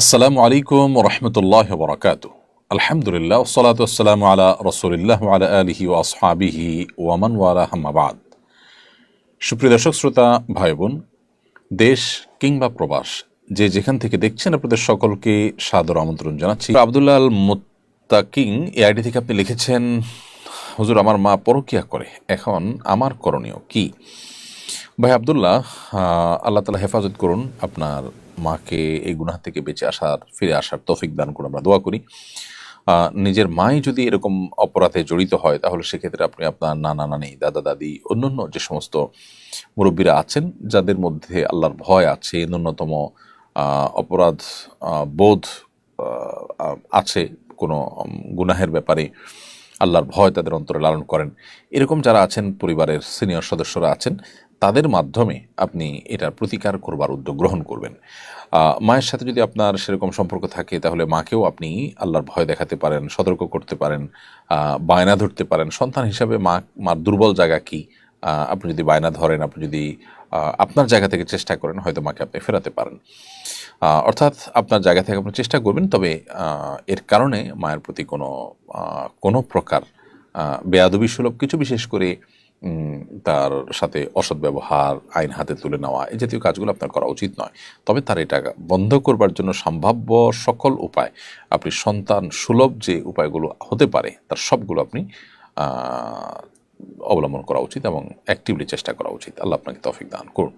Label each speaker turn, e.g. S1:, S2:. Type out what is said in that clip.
S1: আসসালামু আলাইকুম রহমতুল্লাহ বরকাত আলহামদুলিল্লাহ সালাত আসসালাম আলা রসুলিল্লাহ আলা আলহি ও ওয়ামান ওয়ালা হাম্মাবাদ সুপ্রিয় দর্শক, শ্রোতা ভাই বোন দেশ কিংবা প্রবাস, যে যেখান থেকে দেখছেন আপনাদের সকলকে সাদর আমন্ত্রণ জানাচ্ছি। আবদুল্লাহ আল মুত্তাকিং এই আইডি থেকে আপনি লিখেছেন, হুজুর, আমার মা পরকিয়া করে। এখন আমার করণীয় কি? ভাই আবদুল্লাহ আল্লাহ তালা হেফাজত করুন আপনার মাকে এই গুনাহ থেকে বেঁচে আসার, ফিরে আসার তৌফিক দান করে আমরা দোয়া করি। নিজের মাই যদি এরকম অপরাধে জড়িত হয়, তাহলে সেক্ষেত্রে আপনি আপনার নানা, নানি, দাদা, দাদি, অন্যান্য যে সমস্ত মুরব্বীরা আছেন, যাদের মধ্যে আল্লাহর ভয় আছে, ন্যূনতম অপরাধ বোধ আছে কোনো গুনাহের ব্যাপারে, আল্লাহর ভয় তাদের অন্তরে লালন করেন। এরকম যারা আছেন, পরিবারের সিনিয়র সদস্যরা আছেন তাদের মাধ্যমে আপনি এটার প্রতিকার করবার উদ্যোগ গ্রহণ করবেন। মায়ের সাথে যদি আপনার সেরকম সম্পর্ক থাকে তাহলে মাকেও আপনি আল্লাহর ভয় দেখাতে পারেন সতর্ক করতে পারেন বায়না ধরতে পারেন। সন্তান হিসাবে মা মার দুর্বল জায়গা কি? আপনি যদি বায়না ধরেন আপনি যদি আপনার জায়গা থেকে চেষ্টা করেন হয়তো মাকে আপনি ফেরাতে পারেন। অর্থাৎ আপনার জায়গা থেকে আপনি চেষ্টা করবেন তবে এর কারণে মায়ের প্রতি কোনো কোনো প্রকার আহ, বেয়াদবি সুলভ কিছু বিশেষ করে তার সাথে অসৎ ব্যবহার, আইন হাতে তুলে নেওয়া এই জাতীয় কাজগুলো আপনার করা উচিত নয়। তবে তার এটা বন্ধ করবার জন্য সম্ভাব্য সকল উপায়, আপনি সন্তান সুলভ যে উপায়গুলো হতে পারে, তার সবগুলো আপনি অবলম্বন করা উচিত এবং অ্যাক্টিভলি চেষ্টা করা উচিত। আল্লাহ আপনাকে তফিক দান করুন।